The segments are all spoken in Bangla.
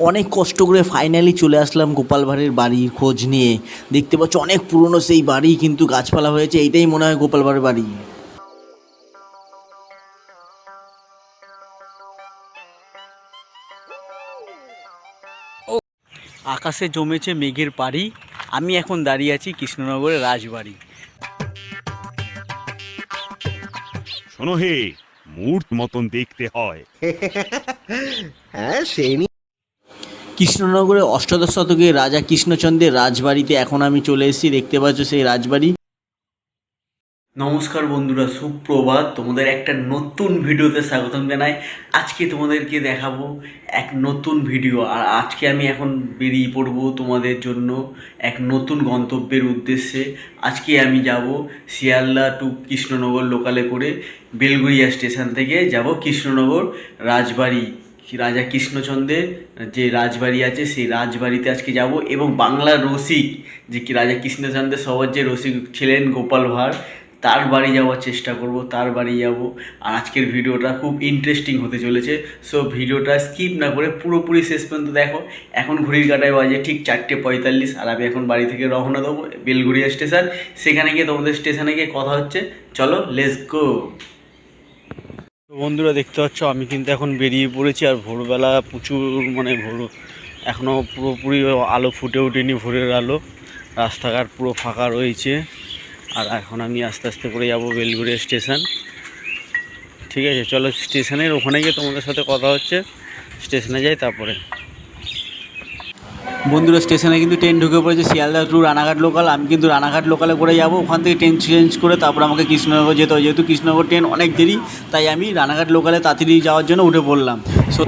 অনেক কষ্ট করে ফাইনালি চলে আসলাম গোপাল ভাঁড়ের বাড়ির খোঁজ নিয়ে। দেখতে পাচ্ছ অনেক পুরনো সেই বাড়ি কিন্তু গাছপালা হয়েছে এইটাই মনে হয় গোপাল ভাঁড়ের বাড়ি। আকাশে জমেছে মেঘের পাড়ি আমি এখন দাঁড়িয়ে আছি কৃষ্ণনগরের রাজবাড়ি। শোনো হে মূর্ত মতন দেখতে হয়। হ্যাঁ সেই নিয়ে কৃষ্ণনগরের অষ্টাদশ শতকে রাজা কৃষ্ণচন্দ্রের রাজবাড়িতে এখন আমি চলে এসেছি, দেখতে পাচ্ছ সেই রাজবাড়ি। নমস্কার বন্ধুরা, সুপ্রভাত। তোমাদের একটা নতুন ভিডিওতে স্বাগতম জানাই। আজকে তোমাদেরকে দেখাবো এক নতুন ভিডিও। আর আজকে আমি এখন বেরিয়ে পড়ব তোমাদের জন্য এক নতুন গন্তব্যের উদ্দেশ্যে। আজকে আমি যাব শিয়ালদা টু কৃষ্ণনগর লোকালে করে বেলগুড়িয়া স্টেশন থেকে যাব কৃষ্ণনগর রাজবাড়ি। রাজা কৃষ্ণচন্দ্রের যে রাজবাড়ি আছে, সেই রাজবাড়িতে আজকে যাব এবং বাংলার রসিক, যে কি রাজা কৃষ্ণচন্দ্রের সবার যে রসিক ছিলেন গোপাল ভাঁড়, তার বাড়ি যাওয়ার চেষ্টা করব, তার বাড়ি যাব। আর আজকের ভিডিওটা খুব ইন্টারেস্টিং হতে চলেছে। সো ভিডিওটা স্কিপ না করে পুরোপুরি শেষ পর্যন্ত দেখো। এখন ঘড়ির কাটায় বাজে ঠিক চারটে পঁয়তাল্লিশ আর আমি এখন বাড়ি থেকে রওনা দেবো বেলগুড়িয়া স্টেশন। সেখানে গিয়ে তোমাদের স্টেশনে গিয়ে কথা হচ্ছে। চলো লেটস গো তো বন্ধুরা দেখতে পাচ্ছ, আমি কিন্তু এখন বেরিয়ে পড়েছি আর ভোরবেলা প্রচুর মানে ভোর এখনও পুরোপুরি আলো ফুটে ওঠেনি ভোরের আলো। রাস্তাঘাট পুরো ফাঁকা রয়েছে। আর এখন আমি আস্তে আস্তে করে যাব বেলগুড়ি স্টেশন। ঠিক আছে, চলো স্টেশনের ওখানে গিয়ে তোমাদের সাথে কথা হচ্ছে। স্টেশনে যাই, তারপরে। বন্ধুরা স্টেশনে কিন্তু ট্রেন ঢুকে পড়েছে, শিয়ালদা টু রানাঘাট লোকাল আমি কিন্তু রানাঘাট লোকালে করে যাব। ওখান থেকে ট্রেন চেঞ্জ করে তারপর আমাকে কৃষ্ণনগর যেতে হবে। যেহেতু কৃষ্ণনগর ট্রেন অনেক দেরি, তাই আমি রানাঘাট লোকালে তাড়াতাড়ি যাওয়ার জন্য উঠে পড়লাম। সো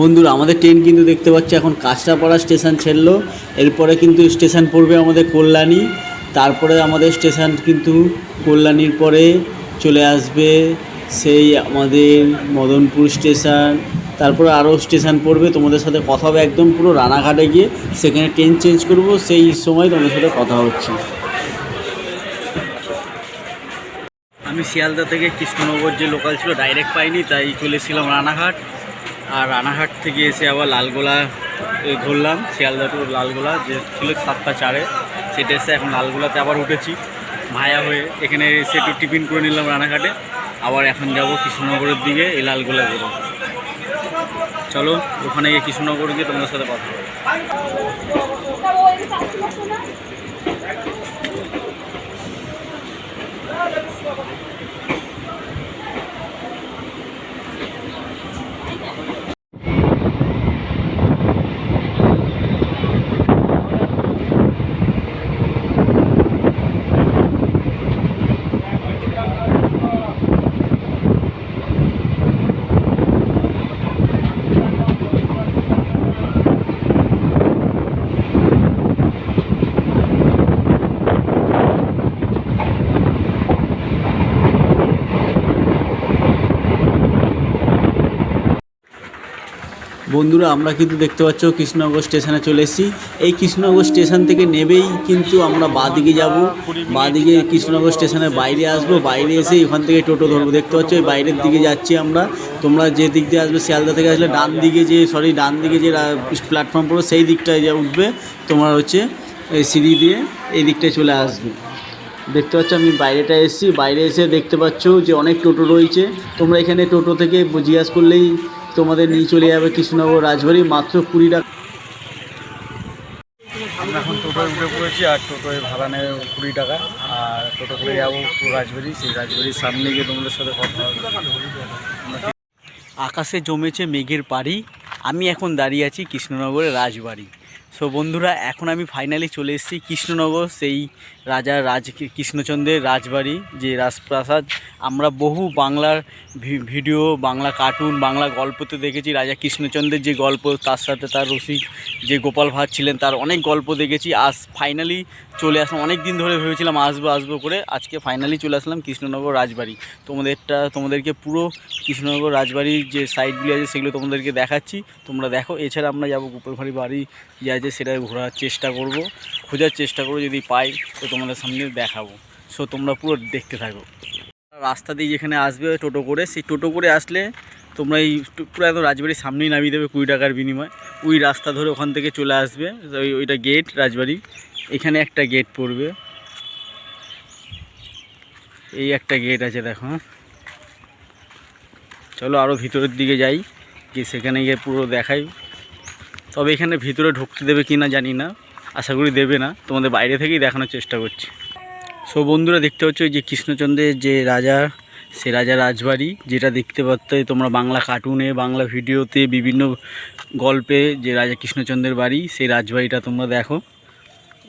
বন্ধুরা, আমাদের ট্রেন কিন্তু দেখতে পাচ্ছি এখন কাঁচরাপাড়া স্টেশন ছেড়লো। এরপরে কিন্তু স্টেশন পড়বে আমাদের কল্যাণী। তারপরে আমাদের স্টেশন কিন্তু কল্যাণীর পরে চলে আসবে সেই আমাদের মদনপুর স্টেশন। তারপরে আরও স্টেশন পড়বে, তোমাদের সাথে কথা হবে একদম পুরো রানাঘাটে গিয়ে। সেখানে ট্রেন চেঞ্জ করব, সেই সময় তোমাদের সাথে কথা হচ্ছে। আমি শিয়ালদা থেকে কৃষ্ণনগর যে লোকাল ছিল ডাইরেক্ট পাইনি, তাই চলেছিলাম রানাঘাট। আর রানাঘাট থেকে এসে আবার লালগোলা এ, ধরলাম শিয়ালদা টু লালগোলা যে ছিল সাতটা চারে। সেটা এসে এখন লালগোলাতে আবার উঠেছি মায়া হয়ে। এখানে এসে একটু টিফিন করে নিলাম রানাঘাটে। আবার এখন যাব কৃষ্ণনগরের দিকে এই লালগোলা করে চলো ওখানে গিয়ে কৃষ্ণনগর গিয়ে তোমাদের সাথে কথা বন্ধুরা, আমরা কিন্তু দেখতে পাচ্ছ কৃষ্ণনগর স্টেশনে চলে এসেছি। এই কৃষ্ণনগর স্টেশন থেকে নেবেই কিন্তু আমরা বাঁদিকে যাব। বাঁদিকে কৃষ্ণনগর স্টেশনের বাইরে আসব। বাইরে এসে ওখান থেকে টোটো ধরবো। দেখতে পাচ্ছ, এই বাইরের দিকে যাচ্ছি আমরা। তোমরা যে দিক দিয়ে আসবে, শিয়ালদা থেকে আসলে ডান দিকে যে সরি ডান দিকে যে প্ল্যাটফর্ম পড়বে, সেই দিকটায় যে উঠবে, তোমার হচ্ছে সিঁড়ি দিয়ে এই দিকটায় চলে আসবে। দেখতে পাচ্ছ, আমি বাইরেটা এসেছি। বাইরে এসে দেখতে পাচ্ছ যে অনেক টোটো রয়েছে। তোমরা এখানে টোটো থেকে জিজ্ঞাসা করলেই তোমাদের নিয়ে চলে যাবে কৃষ্ণনগর রাজবাড়ি মাত্র কুড়ি টাকা। আমরা এখন টোটোয় উঠে পড়েছি আর টোটোয় ভাড়া নেবে কুড়ি টাকা। আর টোটো করে যাব রাজবাড়ি সেই রাজবাড়ির সামনে গিয়ে তোমাদের সাথে কথা হবে। আকাশে জমেছে মেঘের পাড়ি আমি এখন দাঁড়িয়ে আছি কৃষ্ণনগরের রাজবাড়ি। সো বন্ধুরা, এখন আমি ফাইনালি চলে এসেছি কৃষ্ণনগর, সেই রাজা রাজ কৃষ্ণচন্দ্রের রাজবাড়ি, যে রাজপ্রাসাদ। আমরা বহু বাংলার ভিডিও, বাংলা কার্টুন বাংলা গল্পতে দেখেছি। রাজা কৃষ্ণচন্দ্রের যে গল্প, তার সাথে তার রসিক যে গোপাল ভাঁড় ছিলেন, তার অনেক গল্প দেখেছি। আজ ফাইনালি চলে আসলাম অনেক দিন ধরে ভেবেছিলাম আসব আসব করে। আজকে ফাইনালি চলে আসলাম কৃষ্ণনগর রাজবাড়ি। তোমাদেরটা, তোমাদেরকে পুরো কৃষ্ণনগর রাজবাড়ির যে সাইডগুলি আছে, সেগুলো তোমাদেরকে দেখাচ্ছি। তোমরা দেখো, এছাড়া আমরা যাব গোপাল ভাঁড়ি বাড়ি আছে সেটা ঘোরার চেষ্টা করব, খোঁজার চেষ্টা করব, যদি পাই তো তোমাদের সামনে দেখাবো। সো তোমরা পুরো দেখতে থাকো। রাস্তা দিয়ে যেখানে আসবে টোটো করে, সেই টোটো করে আসলে তোমরা এই পুরো একদম রাজবাড়ির সামনেই নামিয়ে দেবে কুড়ি টাকার বিনিময়। ওই রাস্তা ধরে ওখান থেকে চলে আসবে, ওই, ওইটা গেট রাজবাড়ি। এখানে একটা গেট পড়বে। এই একটা গেট আছে, দেখো হ্যাঁ। চলো আরও ভিতরের দিকে যাই, গিয়ে সেখানে গিয়ে পুরো দেখাই। তবে এখানে ভিতরে ঢুকতে দেবে কি না জানি না। আশা করি দেবে না। তোমাদের বাইরে থেকেই দেখানোর চেষ্টা করছি। সো বন্ধুরা, দেখতে পাচ্ছ যে কৃষ্ণচন্দ্রের যে রাজা, সে রাজা রাজবাড়ি, যেটা দেখতে পাচ্ছ তোমরা বাংলা কার্টুনে বাংলা ভিডিওতে বিভিন্ন গল্পে যে রাজা কৃষ্ণচন্দ্রের বাড়ি, সেই রাজবাড়িটা তোমরা দেখো।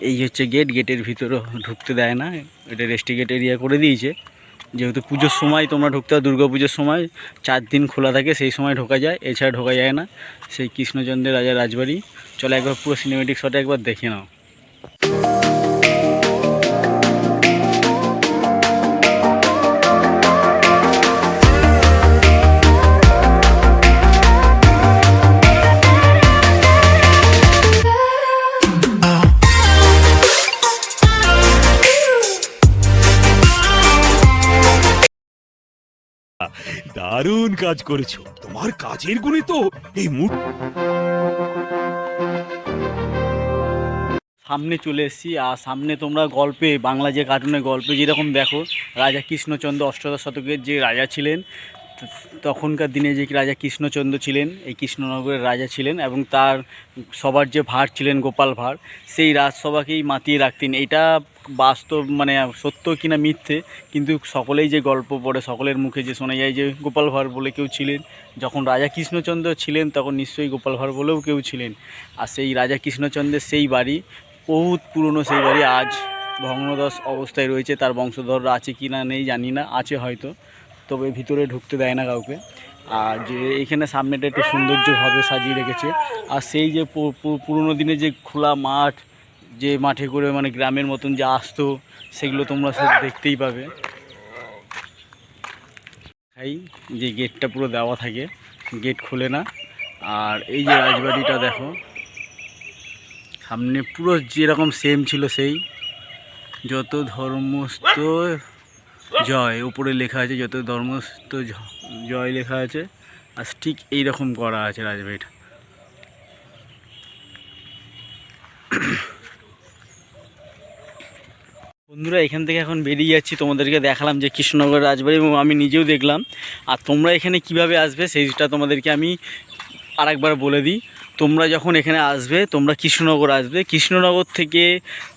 এই হচ্ছে গেট গেটের ভিতরে ঢুকতে দেয় না। এটা রেস্টিগেট এরিয়া করে দিয়েছে। যেহেতু পুজোর সময় তোমরা ঢুকতে হয় দুর্গা পুজোর সময়, চার দিন খোলা থাকে, সেই সময় ঢোকা যায়, এছাড়া ঢোকা যায় না। সেই কৃষ্ণচন্দ্রের রাজা রাজবাড়ি। চলো একবার পুরো সিনেমেটিক শটে একবার দেখে নাও। দারুণ কাজ করেছ। তোমার কাজের গুণে তো এই মুঠ সামনে চলে এসেছি, আর সামনে তোমরা গল্পে, বাংলা যে কার্টুনের গল্পে যেরকম দেখো, রাজা কৃষ্ণচন্দ্র অষ্টাদশ শতকের যে রাজা ছিলেন তখনকার দিনে যে রাজা কৃষ্ণচন্দ্র ছিলেন, এই কৃষ্ণনগরের রাজা ছিলেন এবং তার সবার যে ভাঁড় ছিলেন গোপাল ভাঁড়, সেই রাজসভাকেই মাতিয়ে রাখতেন। এটা বাস্তব মানে সত্য কিনা মিথ্যে, কিন্তু সকলেই যে গল্প পড়ে, সকলের মুখে যে শোনা যায় যে গোপাল ভাঁড় বলে কেউ ছিলেন, যখন রাজা কৃষ্ণচন্দ্র ছিলেন, তখন নিশ্চয়ই গোপাল ভাঁড় বলেও কেউ ছিলেন। আর সেই রাজা কৃষ্ণচন্দ্রের সেই বাড়ি, বহুত পুরনো সেই বাড়ি, আজ ভগ্নদশ অবস্থায় রয়েছে। তার বংশধররা আছে কি না নেই জানি না, আছে হয়তো। তবে ভিতরে ঢুকতে দেয় না কাউকে। আর যে এখানে সামনেটা একটু সৌন্দর্যভাবে সাজিয়ে রেখেছে। আর সেই যে পুরনো দিনে যে খোলা মাঠ, যে মাঠে করে মানে গ্রামের মতন যে আসতো, সেগুলো তোমরা সব দেখতেই পাবে। এই যে গেটটা পুরো দেওয়া থাকে, গেট খোলে না। আর এই যে রাজবাড়িটা দেখো, সামনে পুরো যেরকম সেম ছিল সেই। যত ধর্মস্থ জয়, উপরে লেখা আছে যত ধর্মস্থ জয় লেখা আছে, আর ঠিক এই রকম করা আছে রাজবাড়িটা বন্ধুরা, এখান থেকে এখন বেরিয়ে যাচ্ছি, তোমাদেরকে দেখালাম যে কৃষ্ণনগর রাজবাড়ি, এবং আমি নিজেও দেখলাম। আর তোমরা এখানে কীভাবে আসবে, সেইটা তোমাদেরকে আমি আরেকবার বলে দিই। তোমরা যখন এখানে আসবে, তোমরা কৃষ্ণনগর আসবে। কৃষ্ণনগর থেকে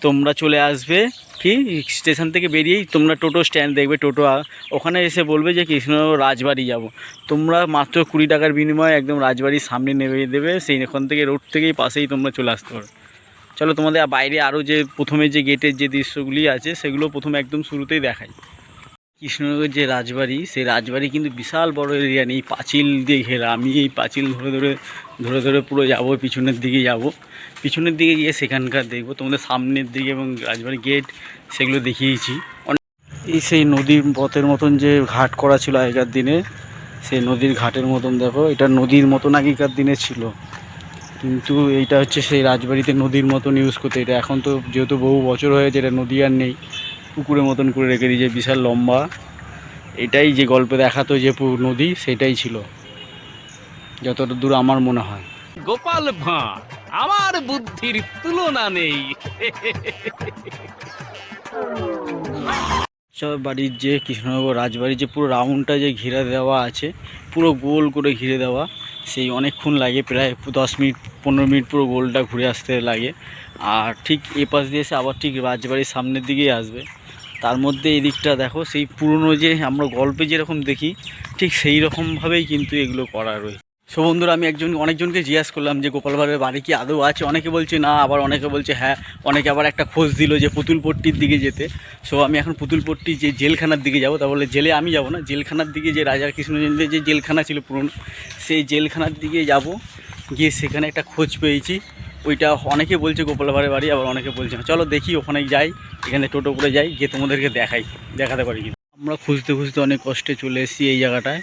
তোমরা চলে আসবে, কি? স্টেশন থেকে বেরিয়েই তোমরা টোটো স্ট্যান্ড দেখবে, টোটো ওখানে এসে বলবে যে কৃষ্ণনগর রাজবাড়ি যাব। তোমরা মাত্র কুড়ি টাকার বিনিময়ে একদম রাজবাড়ির সামনে নেমে দেবে, সেই ওখান থেকে রোড থেকেই পাশেই তোমরা চলে আসতে পারো। চলো তোমাদের বাইরে আরও যে, প্রথমে যে গেটের যে দৃশ্যগুলি আছে, সেগুলো প্রথমে একদম শুরুতেই দেখাই। কৃষ্ণনগর যে রাজবাড়ি, সেই রাজবাড়ি কিন্তু বিশাল বড় এরিয়া নেই। পাঁচিল দিয়ে ঘেরা। আমি এই পাঁচিল ধরে ধরে ধরে ধরে পুরো যাব, পিছনের দিকে যাব। পিছনের দিকে গিয়ে সেখানকার দেখব। তোমাদের সামনের দিকে এবং রাজবাড়ি গেট সেগুলো দেখিয়েছি। এই সেই নদীর পথের মতন যে ঘাট করা ছিল আগেকার দিনে, সেই নদীর ঘাটের মতন দেখো। এটা নদীর মতন আগেকার দিনে ছিল। কিন্তু এইটা হচ্ছে সেই রাজবাড়িতে নদীর মতন ইউজ করতে। এটা এখন তো যেহেতু বহু বছর হয়েছে, এটা নদী আর নেই। পুকুরের মতন করে রেখে দিয়েছে বিশাল লম্বা। এটাই যে গল্পে দেখাতো যে নদী সেটাই ছিল। যতটা দূর আমার মনে হয়। গোপাল ভাঁড় আমার বুদ্ধির তুলনা নেই। সব বাড়ির যে কৃষ্ণনগর রাজবাড়ির যে পুরো রাউন্ডটা যে ঘিরে দেওয়া আছে পুরো গোল করে ঘিরে দেওয়া সেই অনেকক্ষণ লাগে প্রায় দশ মিনিট পনেরো মিনিট পুরো গোলটা ঘুরে আসতে লাগে। আর ঠিক এ পাশ দিয়ে এসে আবার ঠিক রাজবাড়ির সামনের দিকেই আসবে। তার মধ্যে এই দিকটা দেখো, সেই পুরনো যে আমরা গল্পে যেরকম দেখি, ঠিক সেই রকমভাবেই কিন্তু এগুলো করা রয়েছে সো বন্ধুরা, আমি একজন, অনেকজনকে জিজ্ঞাস করলাম যে, গোপাল ভাঁড়ের বাড়ি কি আদৌ আছে? অনেকে বলছে, না। আবার অনেকে বলছে হ্যাঁ। অনেকে আবার একটা খোঁজ দিল যে, পুতুলপট্টির দিকে যেতে। সো আমি এখন পুতুলপট্টি যে জেলখানার দিকে যাব, তা বলে জেলে আমি যাব না। জেলখানার দিকে যে রাজা কৃষ্ণচন্দ্রের যে জেলখানা ছিল পুরনো, সেই জেলখানার দিকে যাব। গিয়ে সেখানে একটা খোঁজ পেয়েছি। ওইটা অনেকে বলছে গোপাল ভাঁড়ের বাড়ি, আবার অনেকে বলছে না। চলো দেখি, ওখানে যাই, এখানে টোটো করে যাই, গিয়ে তোমাদেরকে দেখাই, দেখাতে পারি কিনা। আমরা খুঁজতে খুঁজতে অনেক কষ্টে চলে এসেছি এই জায়গাটায়।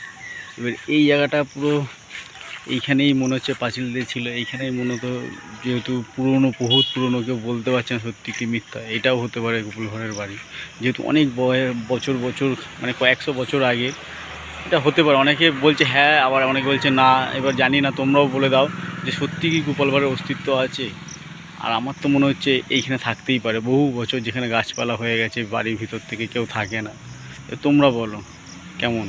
এবার এই জায়গাটা পুরো এইখানেই মনে হচ্ছে পাঁচিল দিয়ে ছিল, এইখানেই মূলত যেহেতু পুরনো বহুত পুরনো, কেউ বলতে পারছে না সত্যি কি মিথ্যা। এটাও হতে পারে গোকুল ঘরের বাড়ি। যেহেতু অনেক বছর বছর মানে কয়েকশো বছর আগে, এটা হতে পারে। অনেকে বলছে হ্যাঁ আবার অনেকে বলছে, না, এবার জানি না, তোমরাও বলে দাও। যে সত্যি কি গোপাল ভাঁড়ের অস্তিত্ব আছে? আর আমার তো মনে হচ্ছে এইখানে থাকতেই পারে। বহু বছর যেখানে গাছপালা হয়ে গেছে, বাড়ির ভিতর থেকে কেউ থাকে না। তোমরা বলো, কেমন?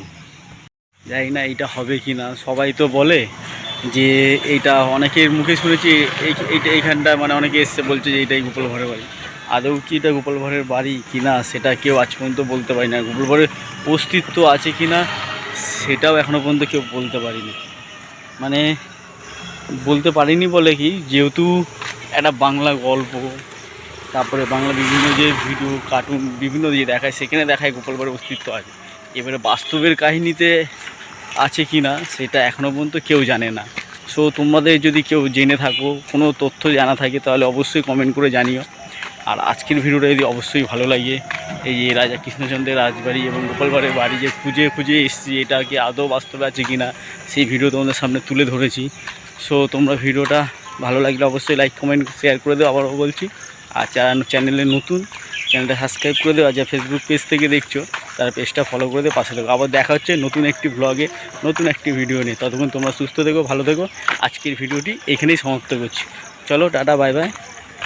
যাই না এইটা হবে কি না। সবাই তো বলে যে এইটা, অনেকের মুখে শুনেছি এই, এইটা, এইখানটা মানে অনেকে এসছে বলছে যে এইটাই গোপাল ভাঁড়ের বাড়ি। আদৌ কি এটা গোপাল ভাঁড়ের বাড়ি কি না, সেটা কেউ আজ পর্যন্ত বলতে পারি না। গোপাল ভাঁড়ের অস্তিত্ব আছে কি না, সেটাও এখনও পর্যন্ত কেউ বলতে পারিনি। মানে বলতে পারিনি বলে কি, যেহেতু একটা বাংলা গল্প, তারপরে বাংলা বিভিন্ন যে ভিডিও কার্টুন বিভিন্ন দিয়ে দেখায়, সেখানে দেখায় গোপাল ভাঁড়ের অস্তিত্ব আছে। এবারে বাস্তবের কাহিনীতে আছে কি না, সেটা এখনও পর্যন্ত কেউ জানে না। সো তোমাদের যদি কেউ জেনে থাকো, কোনো তথ্য জানা থাকে, তাহলে অবশ্যই কমেন্ট করে জানিও। আর আজকের ভিডিওটা যদি অবশ্যই ভালো লাগে, এই যে রাজা কৃষ্ণচন্দ্রের রাজবাড়ি এবং গোপাল ভাঁড়ের বাড়ি যে খুঁজে খুঁজে এসেছি, এটা কি আদৌ বাস্তবে আছে কি না, সেই ভিডিও তোমাদের সামনে তুলে ধরেছি। সো তোমরা ভিডিওটা ভালো লাগলে অবশ্যই লাইক কমেন্ট শেয়ার করে দেবো আবারও বলছি। আর যারা চ্যানেলে নতুন চ্যানেলটা সাবস্ক্রাইব করে দেবো আর যা ফেসবুক পেজ থেকে দেখছ, তারা পেজটা ফলো করে দেবে পাশে দেখো আবার দেখা হচ্ছে নতুন একটি ব্লগে নতুন একটি ভিডিও নিয়ে। ততক্ষণ তোমরা সুস্থ থেকো, ভালো থেকো। আজকের ভিডিওটি এখানেই সমাপ্ত করছি। চলো, টাটা বাই বাই